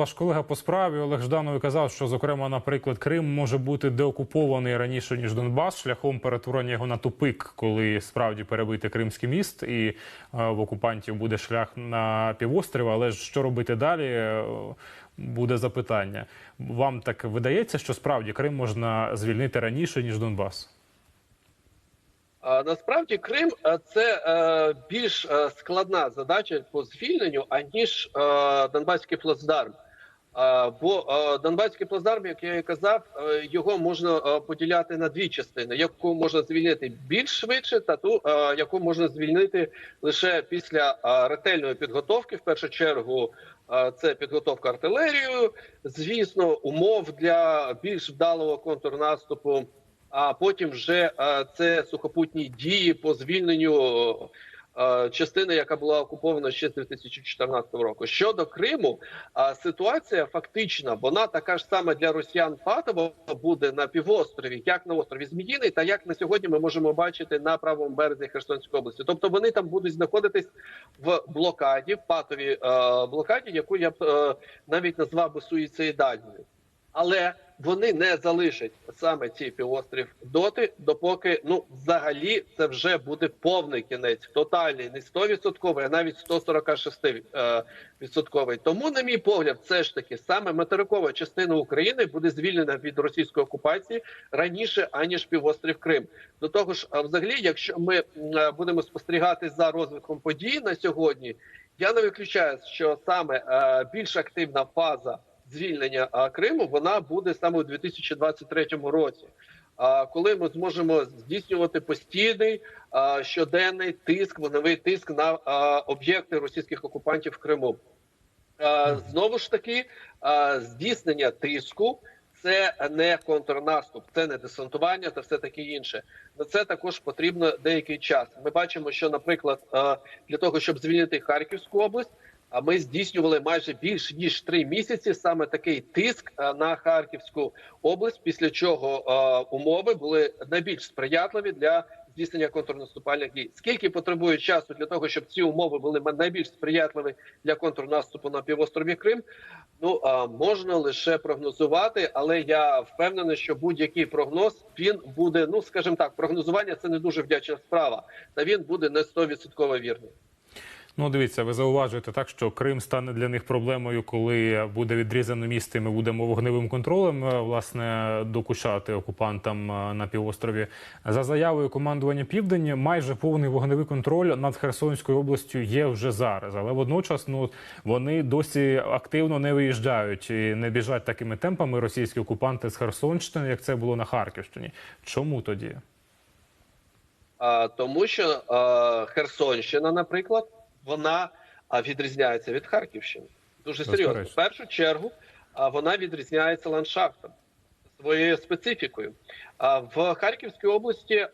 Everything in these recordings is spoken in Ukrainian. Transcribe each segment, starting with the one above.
Ваш колега по справі Олег Ждановий казав, що зокрема, наприклад, Крим може бути деокупований раніше ніж Донбас, шляхом перетворення його на тупик, коли справді перебити Кримський міст, і е, в окупантів буде шлях на півострів. Але що робити далі? е, Буде запитання. Вам так видається, що справді Крим можна звільнити раніше ніж Донбас? Насправді Крим е, це більш складна задача по звільненню, аніж е, Донбаський плацдарм. Бо Донбаський плацдарм, як я і казав, е, його можна е, поділяти на дві частини: яку можна звільнити більш швидше, та ту, е, яку можна звільнити лише після ретельної підготовки. В першу чергу це підготовка артилерією, звісно, умов для більш вдалого контрнаступу а потім вже це сухопутні дії по звільненню частини, яка була окупована ще з 2014 року. Щодо Криму, е, ситуація фактична, вона така ж сама для росіян патова буде на півострові, як на острові Зміїний, та як на сьогодні ми можемо бачити на правому березі Херсонської області. Тобто вони там будуть знаходитись в блокаді, в патовій е, блокаді, яку я б е, навіть назвав би суїцидальною. Але вони не залишать саме цей півострів доти, допоки ну взагалі це вже буде повний кінець, тотальний, не 100%, а навіть 146 е, відсотковий. Тому, на мій погляд, все ж таки саме материкова частина України буде звільнена від російської окупації раніше аніж півострів Крим. До того ж, взагалі, якщо ми е, будемо спостерігати за розвитком подій на сьогодні, я не виключаю, що саме е, більш активна фаза звільнення Криму вона буде саме у 2023 році. А коли ми зможемо здійснювати постійний щоденний тиск, вогневий тиск на об'єкти російських окупантів в Криму, знову ж таки, здійснення тиску це не контрнаступ, це не десантування та все таке інше. На це також потрібно деякий час. Ми бачимо, що, наприклад, для того, щоб звільнити Харківську область. А ми здійснювали майже більш ніж три місяці саме такий тиск е, на Харківську область, після чого е, умови були найбільш сприятливі для здійснення контрнаступальних дій. Скільки потребує часу для того, щоб ці умови були найбільш сприятливі для контрнаступу на півострові Крим? Ну е, можна лише прогнозувати, але я впевнений, що будь-який прогноз він буде. Ну скажімо так, прогнозування це не дуже вдячна справа, та він буде не 100% вірний. Ну, дивіться, ви зауважуєте так, що Крим стане для них проблемою, коли буде відрізано місто, і ми будемо вогневим контролем е, власне докушати окупантам е, на півострові. За заявою командування Південь, майже повний вогневий контроль над Херсонською областю є вже зараз. Але водночас, ну вони досі активно не виїжджають і не біжать такими темпами російські окупанти з Херсонщини, як це було на Харківщині. Чому тоді? А, тому що а, Херсонщина, наприклад, вона відрізняється від Харківщини. Дуже серйозно. В першу чергу вона відрізняється ландшафтом, своєю специфікою. В Харківській області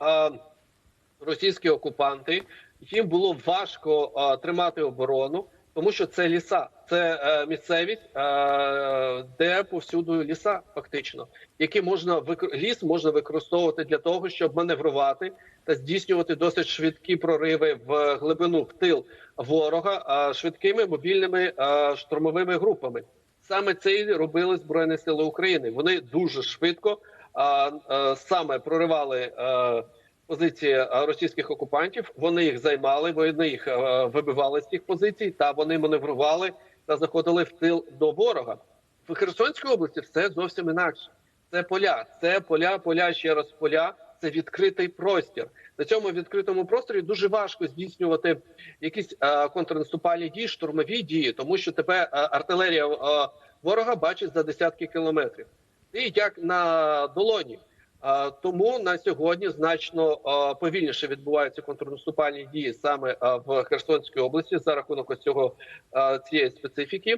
російські окупанти їм було важко тримати оборону, тому що це ліса, це е, місцевість, е, де повсюду ліса, фактично, які можна ліс можна використовувати для того, щоб маневрувати та здійснювати досить швидкі прориви в глибину в тил ворога а, швидкими мобільними а, штурмовими групами. Саме це і робили Збройні Сили України. Вони дуже швидко а, а, саме проривали а, позиції російських окупантів. Вони їх займали, вони їх вибивали з цих позицій, та вони маневрували та заходили в тил до ворога. В Херсонській області все зовсім інакше. Це поля, це поля, поля ще раз поля. Це відкритий простір. На цьому відкритому просторі дуже важко здійснювати якісь е, контрнаступальні дії, штурмові дії, тому що тебе е, артилерія е, ворога бачить за десятки кілометрів. І як на долоні. Тому на сьогодні значно повільніше відбуваються контрнаступальні дії саме в Херсонській області за рахунок ось цього цієї специфіки.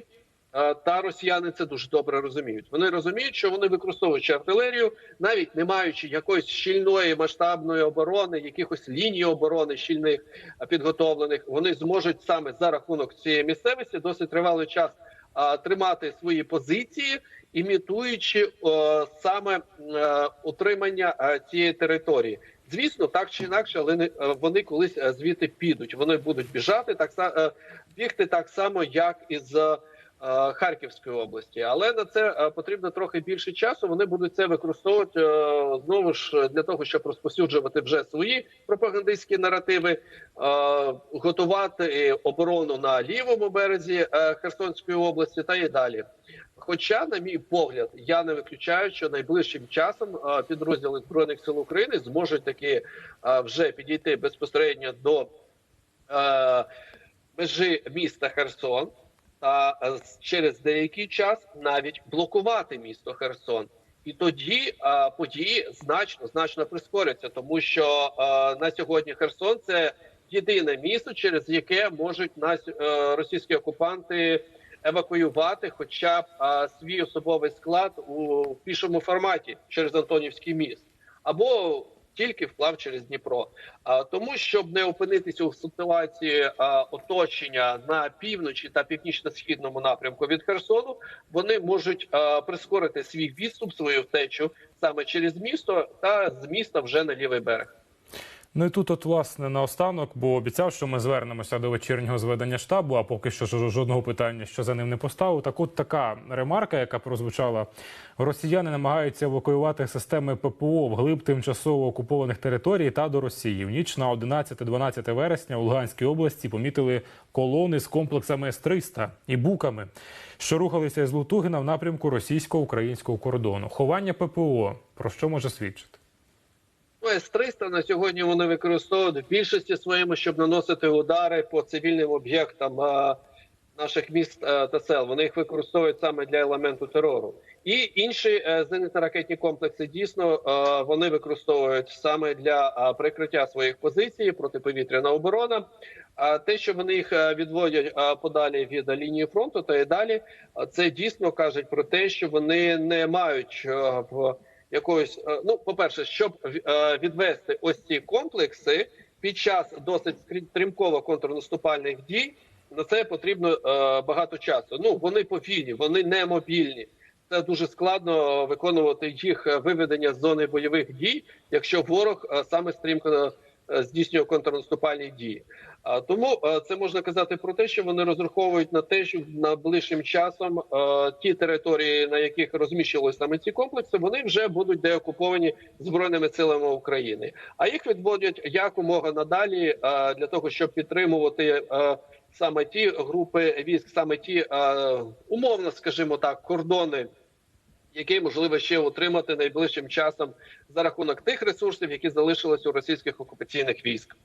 Та росіяни це дуже добре розуміють. Вони розуміють, що вони використовуючи артилерію, навіть не маючи якоїсь щільної масштабної оборони, якихось ліній оборони щільних підготовлених, вони зможуть саме за рахунок цієї місцевості досить тривалий час тримати свої позиції, імітуючи саме е, утримання е, цієї території. Звісно, так чи інакше, але е, вони колись звідти підуть. Вони будуть біжати так бігти так само, як і з. Харківської області. Але на це е, потрібно трохи більше часу. Вони будуть це використовувати е, знову ж для того, щоб розповсюджувати вже свої пропагандистські наративи, е, готувати оборону на лівому березі е, Херсонської області та і далі. Хоча, на мій погляд, я не виключаю, що найближчим часом е, підрозділи збройних сил України зможуть таки е, вже підійти безпосередньо до е, межі міста Херсон та е, через деякий час навіть блокувати місто Херсон. І тоді е, події значно значно прискоряться, тому що е, на сьогодні Херсон це єдине місто, через яке можуть нас російські окупанти евакуювати, хоча б е, свій особовий склад у пішому форматі через Антонівський міст, або тільки вплав через Дніпро. А тому, щоб не опинитися у ситуації а, оточення на півночі та північно-східному напрямку від Херсону, вони можуть а, прискорити свій відступ, свою втечу саме через місто та з міста вже на лівий берег. Ну і тут, от, власне, наостанок, бо обіцяв, що ми звернемося до вечірнього зведення штабу, а поки що жодного питання, що за ним не поставив. Так от така ремарка, яка прозвучала: росіяни намагаються евакуювати системи ППО вглиб тимчасово окупованих територій та до Росії. В ніч на 11-12 вересня у Луганській області помітили колони з комплексами С-300 і буками, що рухалися із Лутугина в напрямку російсько-українського кордону. Ховання ППО про що може свідчити? Ну, С-300 на сьогодні вони використовують в більшості своєму, щоб наносити удари по цивільним об'єктам наших міст а, та сел. Вони їх використовують саме для елементу терору. І інші е, зенітно-ракетні комплекси дійсно е, вони використовують саме для прикриття своїх позицій, протиповітряна оборона. А те, що вони їх е, відводять подалі від лінії фронту, та і далі, це дійсно кажуть про те, що вони не мають якоїсь, е, ну, по-перше, щоб е, відвести ось ці комплекси під час досить стрімково контрнаступальних дій, на це потрібно е, багато часу. Ну вони повільні, вони не мобільні. Це дуже складно виконувати їх виведення з зони бойових дій, якщо ворог саме стрімко е, здійснює контрнаступальні дії. Тому е, це можна казати про те, що вони розраховують на те, що найближчим часом е, ті території, на яких розміщувалися саме ці комплекси, вони вже будуть деокуповані збройними силами України. А їх відводять якомога надалі для того, щоб підтримувати саме ті групи військ, саме ті умовно, скажімо так, кордони. Які можливо ще отримати найближчим часом за рахунок тих ресурсів, які залишились у російських окупаційних військ.